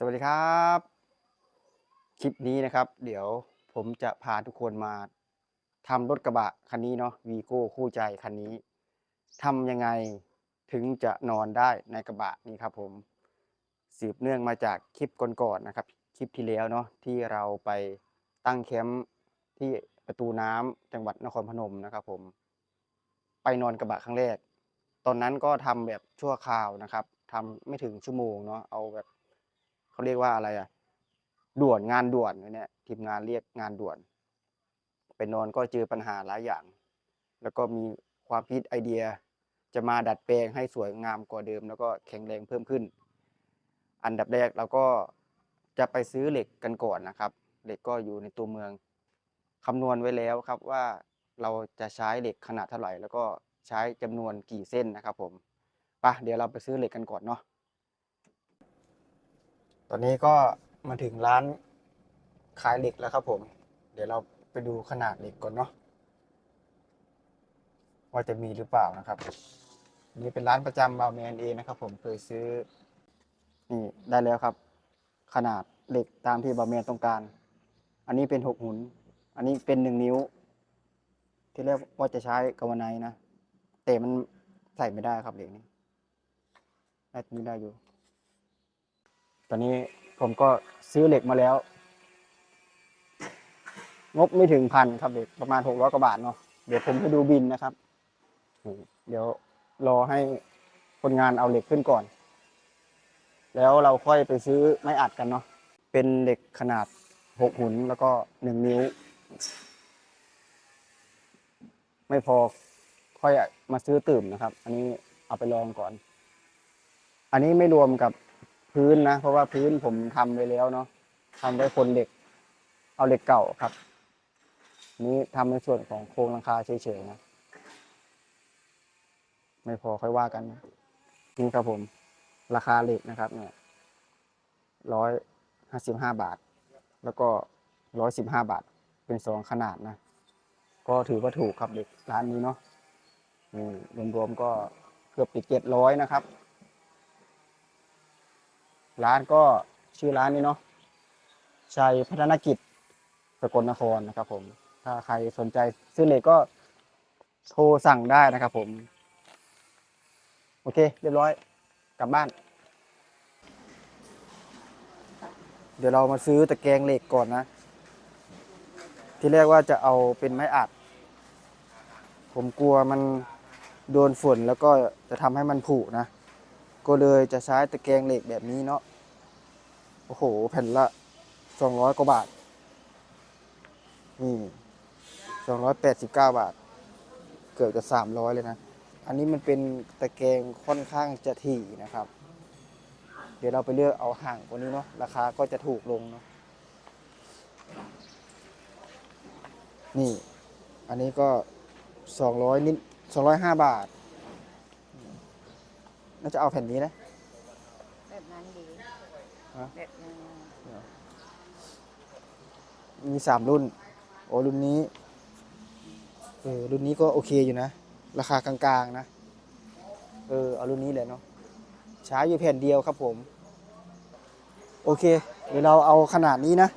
สวัสดีครับ คลิปนี้นะครับ เดี๋ยวผมจะพาทุกคนมาทำรถกระบะคันนี้เนาะวีโก้คู่ใจคันนี้ทำยังไงถึงจะนอนได้ในกระบะนี้ครับผมสืบเนื่องมาจากคลิปก่อนๆนะครับ คลิปที่แล้วเนาะที่เราไปตั้งแคมป์ที่ประตูน้ำจังหวัดนครพนมนะครับ ผม ไปนอนกระบะครั้งแรก ตอนนั้นก็ทำแบบชั่วคราวนะครับทำไม่ถึงชั่วโมงเนาะเอาแบบ เขาเรียกว่าอะไรอะ ด่วนงานด่วนเนี่ยทีมงานเรียกงานด่วน ไปนอนก็เจอปัญหาหลายอย่าง แล้วก็มีความคิดไอเดียจะมาดัดแปลงให้สวยงามกว่าเดิม แล้วก็แข็งแรงเพิ่มขึ้น อันดับแรกเราก็จะไปซื้อเหล็กกันก่อนนะครับ เหล็กก็อยู่ในตัวเมืองคำนวณไว้แล้วครับว่าเราจะใช้เหล็กขนาดเท่าไหร่ แล้วก็ใช้จำนวนกี่เส้นนะครับผมไปะเดี๋ยวเราไปซื้อเหล็กกันก่อนเนาะ ตอนนี้ก็มาถึงร้านขายเหล็กแล้วครับผม เดี๋ยวเราไปดูขนาดเหล็กก่อนเนาะว่าจะมีหรือเปล่านะครับ นี่เป็นร้านประจำบาวแมนเองนะครับ ผมเคยซื้อ นี่ได้แล้วครับ ขนาดเหล็กตามที่บาวแมนต้องการ อันนี้เป็นหกหุน อันนี้เป็นหนึ่งนิ้ว ที่เรียกว่าจะใช้กาวไนนะแต่มันใส่ไม่ได้ครับเหล็กนี้ได้นี้ได้อยู่ ตอนนี้ผมก็ซื้อเหล็กมาแล้ว งบไม่ถึงพันครับเหล็กประมาณหกร้อยกว่าบาทเนาะเดี๋ยวผมไปดูบินนะครับ เดี๋ยวรอให้คนงานเอาเหล็กขึ้นก่อน แล้วเราค่อยไปซื้อไม้อัดกันเนาะเป็นเหล็กขนาดหกหุนแล้วก็หนึ่งนิ้ว ไม่พอค่อยมาซื้อตื่มนะครับ อันนี้เอาไปลองก่อน อันนี้ไม่รวมกับ พื้นนะ เพราะว่าพื้นผมทำไปแล้วเนาะทำไว้คนเหล็ก เอาเหล็กเก่าครับ นี้ทำในส่วนของโครงหลังคาเฉยๆนะ ไม่พอค่อยว่ากันนะนี่ครับผม ราคาเหล็กนะครับเนี่ยร้อยห้าสิบห้าบาท แล้วก็ร้อยสิบห้าบาท เป็นสองขนาดนะ ก็ถือว่าถูกครับเด็กร้านนี้เนาะนี่รวมๆก็เกือบติดเจ็ดร้อยนะครับ ร้านก็ชื่อร้านนี้เนาะชัยพัฒนกิจสกลนครนะครับ ผม ถ้าใครสนใจซื้อเหล็กก็โทรสั่งได้นะครับ ผม โอเค เรียบร้อย กลับบ้าน เดี๋ยวเรามาซื้อตะแกรงเหล็กก่อนนะ ที่แรกว่าจะเอาเป็นไม้อัด ผมกลัวมันโดนฝนแล้วก็จะทำให้มันผุนะ ก็เลยจะใช้ตะแกรงเหล็กแบบนี้เนาะ โอ้โห แผ่นละสองร้อยกว่าบาท นี่สองร้อยแปดสิบเก้าบาท เกือบจะสามร้อยเลยนะ อันนี้มันเป็นตะแกรงค่อนข้างจะถี่นะครับ เดี๋ยวเราไปเลือกเอาห่างกว่านี้เนาะ ราคาก็จะถูกลงเนาะ นี่ อันนี้ก็สองร้อยนิดสองร้อยห้าบาท น่าจะเอาแผ่นนี้นะ แบบนั้นดีฮะ แบบนั้นมีสามรุ่น โอ้รุ่นนี้เออรุ่นนี้ก็โอเคอยู่นะ ราคากลางๆนะ เออเอารุ่นนี้เลยเนาะใช้อยู่แผ่นเดียวครับผม โอเค เดี๋ยวเราเอาขนาดนี้นะ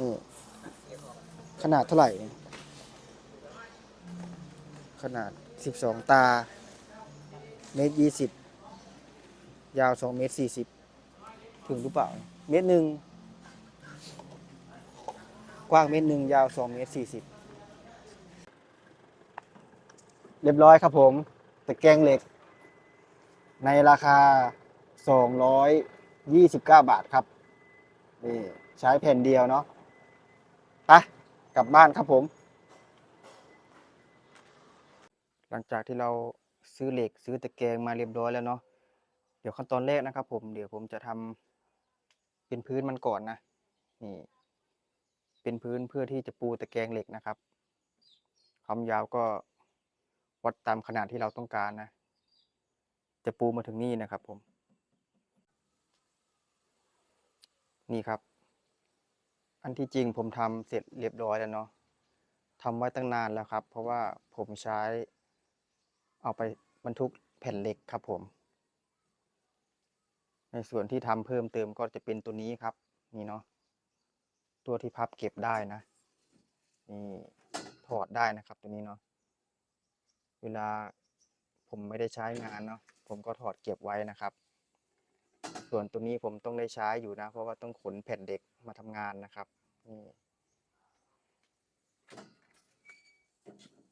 นี่ขนาดเท่าไหร่ขนาด12ตา เมตรยี่สิบยาว2เมตร40ถึงหรือเปล่า เมตรหนึ่งกว้างเมตรหนึ่งยาว2เมตร40เรียบร้อยครับผมตะแกรงเหล็ก ในราคา 229 บาทครับนี่ใช้แผ่นเดียวเนาะไปกลับบ้านครับผม หลังจากที่เรา ซื้อเหล็ก ซื้อตะแกรงมาเรียบร้อยแล้วเนาะเดี๋ยวขั้นตอนแรกนะครับ ผมเดี๋ยวผมจะทำเป็นพื้นมันก่อนนะนี่ เป็นพื้นเพื่อที่จะปูตะแกรงเหล็กนะครับ ความยาวก็วัดตามขนาดที่เราต้องการนะ จะปูมาถึงนี่นะครับผม นี่ครับ อันที่จริงผมทำเสร็จเรียบร้อยแล้วเนาะทำไว้ตั้งนานแล้วครับ เพราะว่าผมใช้เอาไป บรรทุกแผ่นเหล็กครับผม ในส่วนที่ทำเพิ่มเติมก็จะเป็นตัวนี้ครับ นี่เนาะตัวที่พับเก็บได้นะนี่ถอดได้นะครับตัวนี้เนาะเวลาผมไม่ได้ใช้งานเนาะผมก็ถอดเก็บไว้นะครับ ส่วนตัวนี้ผมต้องได้ใช้อยู่นะ เพราะว่าต้องขนแผ่นเด็กมาทำงานนะครับนี่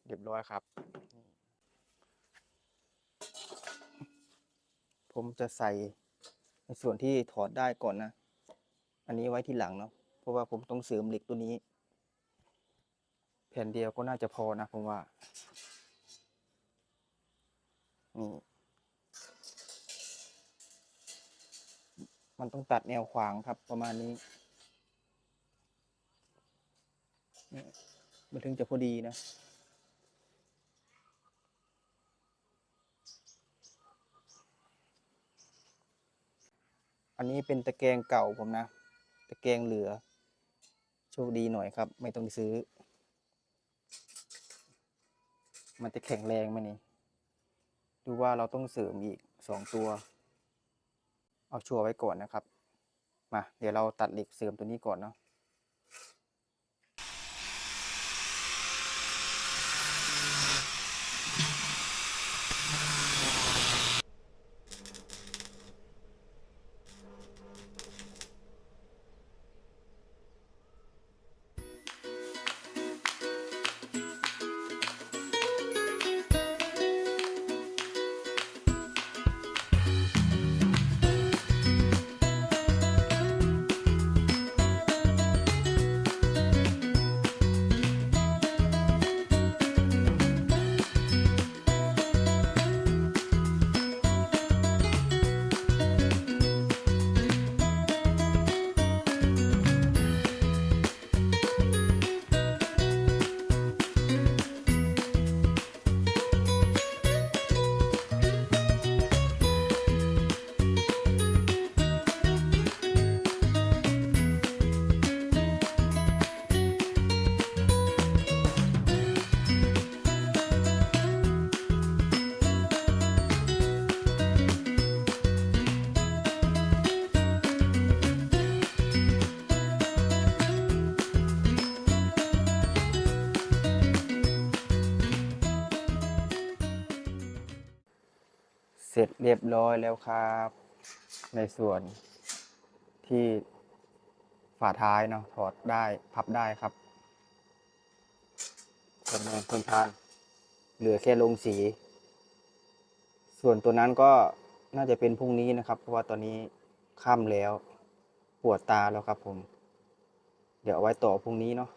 เรียบร้อยครับ ผมจะใส่ในส่วนที่ถอดได้ก่อนนะ อันนี้ไว้ที่หลังเนาะ เพราะว่าผมต้องเสริมเหล็กตัวนี้ แผ่นเดียวก็น่าจะพอนะผมว่า นี่ มันต้องตัดแนวขวางครับประมาณนี้มันถึงจะพอดีนะ อันนี้เป็นตะแกรงเก่าผมนะ ตะแกรงเหลือ โชคดีหน่อยครับ ไม่ต้องซื้อ มันจะแข็งแรงไหมนี่ดูว่าเราต้องเสริมอีกสองตัว เอาชัวร์ไว้ก่อนนะครับ มา เดี๋ยวเราตัดเหล็กเสริมตัวนี้ก่อนเนาะ ร็จเรียบร้อยแล้วครับ ในส่วนที่ฝาท้ายเนาะถอดได้พับได้ครับส่วนงานทนทาน เหลือแค่ลงสี ส่วนตัวนั้นก็น่าจะเป็นพรุ่งนี้นะครับ เพราะว่าตอนนี้ค่ำแล้ว ปวดตาแล้วครับผม เดี๋ยวเอาไว้ต่อพรุ่งนี้เนาะ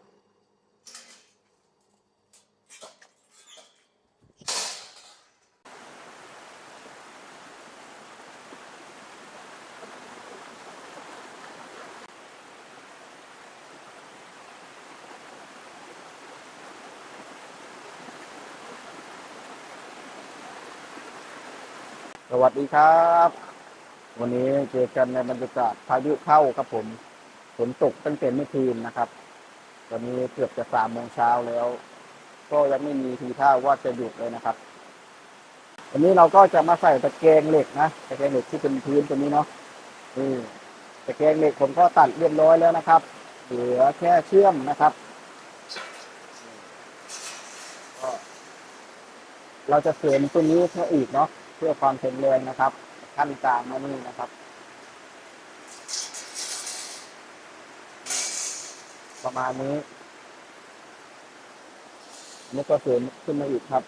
วัสดีครับ วันนี้เจอกันในบรรยากาศพายุเข้าครับผมฝนตกตั้งแต่เมื่อคืนนะครับ ตอนนี้เกือบจะสามโมงเช้าแล้ว ก็ยังไม่มีทีท่าว่าจะหยุดเลยนะครับ วันนี้เราก็จะมาใส่ตะแกรงเหล็กนะตะแกรงเหล็กที่เป็นพื้นตัวนี้เนาะนี่ตะแกรงเหล็กผมก็ตัดเรียบร้อยแล้วนะครับ เหลือแค่เชื่อมนะครับเราจะเสริมตัวนี้เพื่ออีกเนาะ พื่อความแข็งแรงนะครับขั้นกลางมานี่นะครับประมาณนี้นี่ก็เสริมขึ้นมาอีกครับ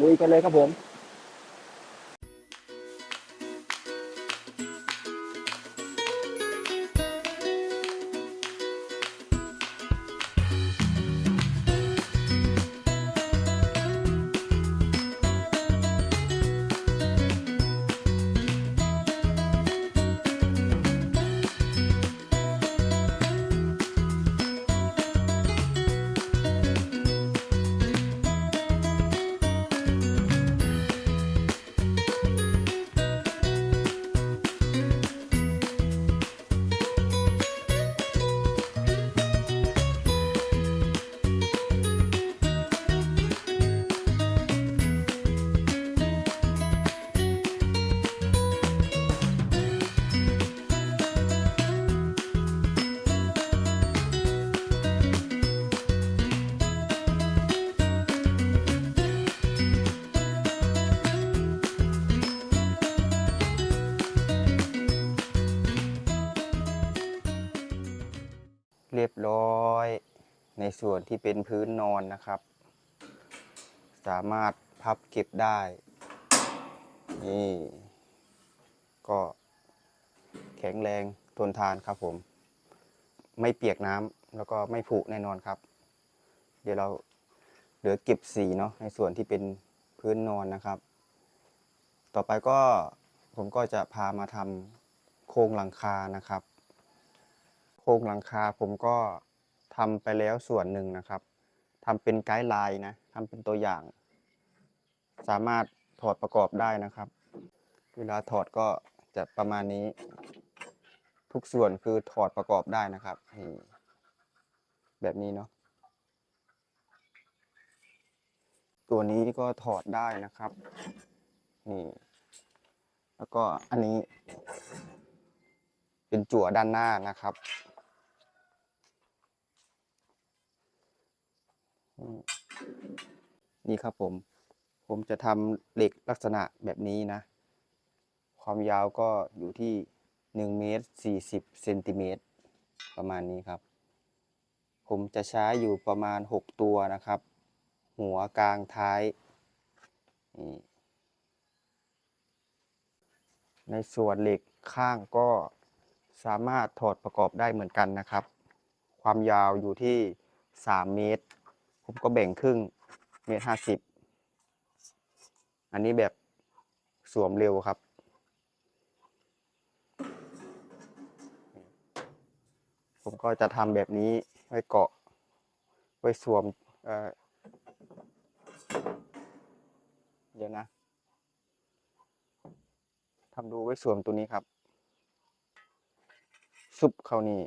ลุยกันเลยครับผม รียบร้อย ในส่วนที่เป็นพื้นนอนนะครับ สามารถพับเก็บได้ นี่ ก็แข็งแรงทนทานครับผม ไม่เปียกน้ำแล้วก็ไม่ผุแน่นอนครับ เดี๋ยวเราเหลือเก็บสีเนาะในส่วนที่เป็นพื้นนอนนะครับ ต่อไปก็ผมก็จะพามาทำโครงหลังคานะครับ รงหลังคาผมก็ทำไปแล้วส่วนหนึ่งนะครับทำเป็นไกด์ไลน์นะทำเป็นตัวอย่าง สามารถถอดประกอบได้นะครับ เวลาถอดก็จะประมาณนี้ ทุกส่วนคือถอดประกอบได้นะครับ แบบนี้เนาะตัวนี้ก็ถอดได้นะครับนี่แล้วก็อันนี้ เป็นจั่วด้านหน้านะครับอืม นี่ครับผม ผมจะทำเหล็กลักษณะแบบนี้นะ ความยาวก็อยู่ที่1เมตร40เซนติเมตรประมาณนี้ครับ ผมจะใช้อยู่ประมาณ 6 ตัวนะครับ หัวกลางท้ายนี่ในส่วนเหล็กข้างก็สามารถถอดประกอบได้เหมือนกันนะครับ ความยาวอยู่ที่ 3 เมตร ผมก็แบ่งครึ่งเมตรห้าสิบอันนี้แบบสวมเร็วครับ ผมก็จะทำแบบนี้ไว้เกาะ ไว้สวมเเดี๋ยวนะทำดูไว้สวมตัวนี้ครับ ซุปเข้านี่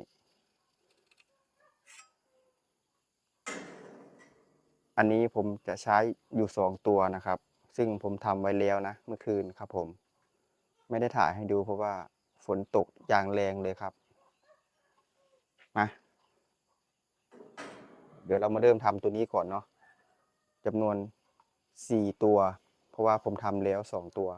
อันนี้ผมจะใช้อยู่สองตัวนะครับ ซึ่งผมทำไว้แล้วนะ เมื่อคืนครับผม ไม่ได้ถ่ายให้ดูเพราะว่าฝนตกอย่างแรงเลยครับมาเดี๋ยวเรามาเริ่มทำตัวนี้ก่อนเนาะจำนวนสี่ตัว เพราะว่าผมทำแล้วสองตัว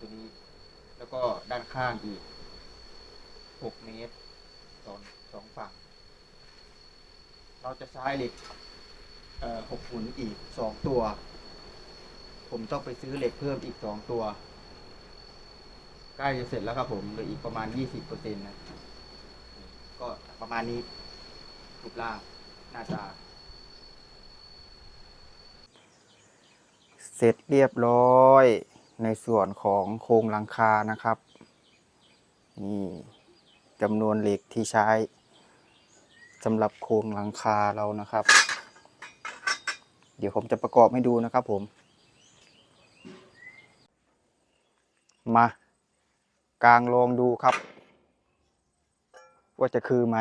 ตัวนี้ แล้วก็ด้านข้างอีกหกเมตรสองสองฝั่ง เราจะใช้เหล็กหกหุ่นอีกสองตัว ผมต้องไปซื้อเหล็กเพิ่มอีกสองตัว ใกล้จะเสร็จแล้วครับผมเหลืออีกประมาณยี่สิบเปอร์เซ็นต์นะ ก็ประมาณนี้รูปร่างหน้าตาเสร็จเรียบร้อย ในส่วนของโครงหลังคานะครับ นี่จำนวนเหล็กที่ใช้สำหรับโครงหลังคาเรานะครับ เดี๋ยวผมจะประกอบให้ดูนะครับผม มากลางลองดูครับ ว่าจะคือไหม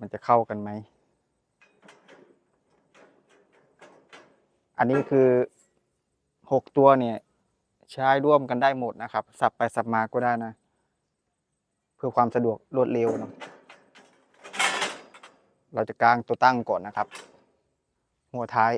มันจะเข้ากันไหม อันนี้คือ หกตัวเนี่ยใช้ร่วมกันได้หมดนะครับ สับไปสับมาก็ได้นะ เพื่อความสะดวกรวดเร็วเนะเราจะกางตัวตั้งก่อนนะครับ หัวท้าย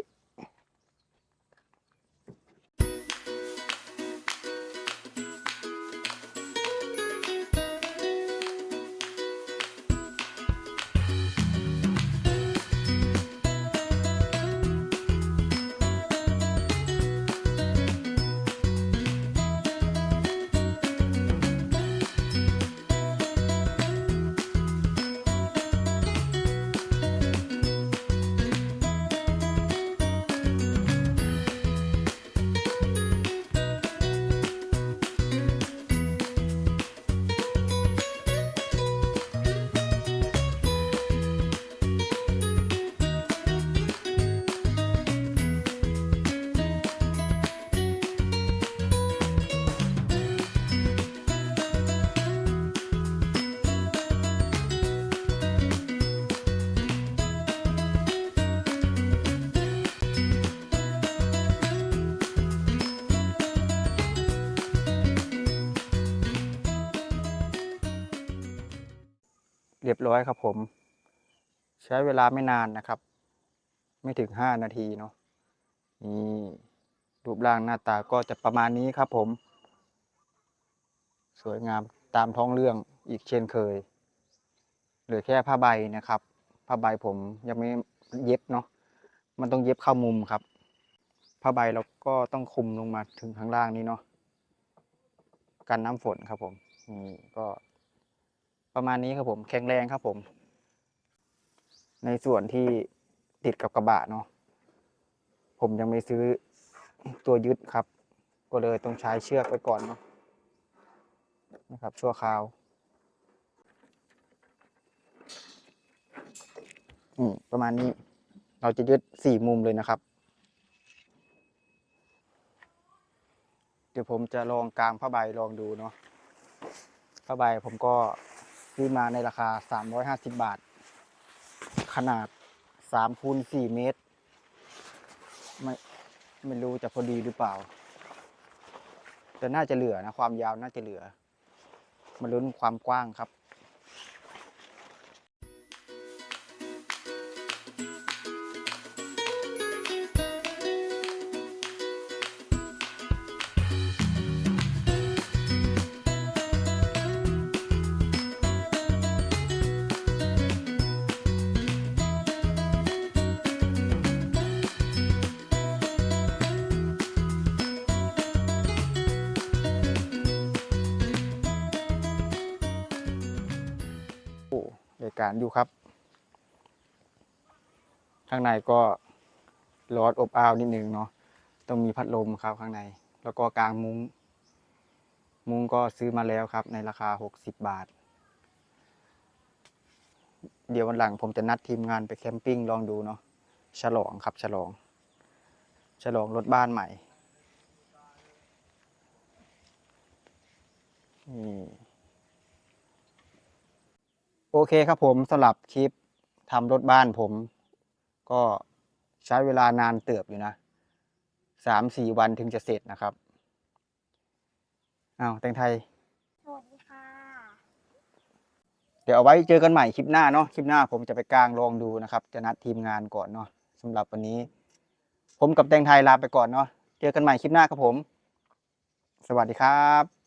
เรียบร้อยครับผม ใช้เวลาไม่นานนะครับ ไม่ถึงห้านาทีเนาะนี่รูปร่างหน้าตาก็จะประมาณนี้ครับผม สวยงามตามท้องเรื่องอีกเช่นเคยเหลือแค่ผ้าใบนะครับผ้าใบผมยังไม่เย็บเนาะมันต้องเย็บเข้ามุมครับผ้าใบเราก็ต้องคุมลงมาถึงข้างล่างนี้เนาะกันน้ำฝนครับผมนี่ก็ ประมาณนี้ครับผม แข็งแรงครับผม ในส่วนที่ติดกับกระบะเนาะผมยังไม่ซื้อตัวยึดครับ ก็เลยต้องใช้เชือกไปก่อนเนาะนะครับ ชั่วคราวอืมประมาณนี้ เราจะยึดสี่มุมเลยนะครับ เดี๋ยวผมจะลองกลางผ้าใบลองดูเนาะผ้าใบผมก็ ซื้อมาในราคาสามร้อยห้าสิบบาท ขนาดสามคูณสี่เมตร ไม่ไม่รู้จะพอดีหรือเปล่า แต่น่าจะเหลือนะ ความยาวน่าจะเหลือ มาลุ้นความกว้างครับ การอยู่ครับ ข้างในก็ร้อนอบอ้าวนิดนึงเนาะต้องมีพัดลมครับข้างใน แล้วก็กางมุง้ง มุ้งก็ซื้อมาแล้วครับ ในราคาหกสิบบาท เดี๋ยววันหลังผมจะนัดทีมงานไปแคมปิ้งลองดูเนาะฉลองครับฉลอง ฉลองรถบ้านใหม่นี่ โอเคครับผมสำหรับคลิปทำรถบ้านผม ก็ใช้เวลานานเติบอยู่นะสามสี่วันถึงจะเสร็จนะครับอ้าวแตงไทย สวัสดีค่ะ เดี๋ยวเอาไว้เจอกันใหม่คลิปหน้าเนาะคลิปหน้าผมจะไปกลางลองดูนะครับ จะนัดทีมงานก่อนเนาะสำหรับวันนี้ ผมกับแตงไทยลาไปก่อนเนาะเจอกันใหม่คลิปหน้าครับผม สวัสดีครับ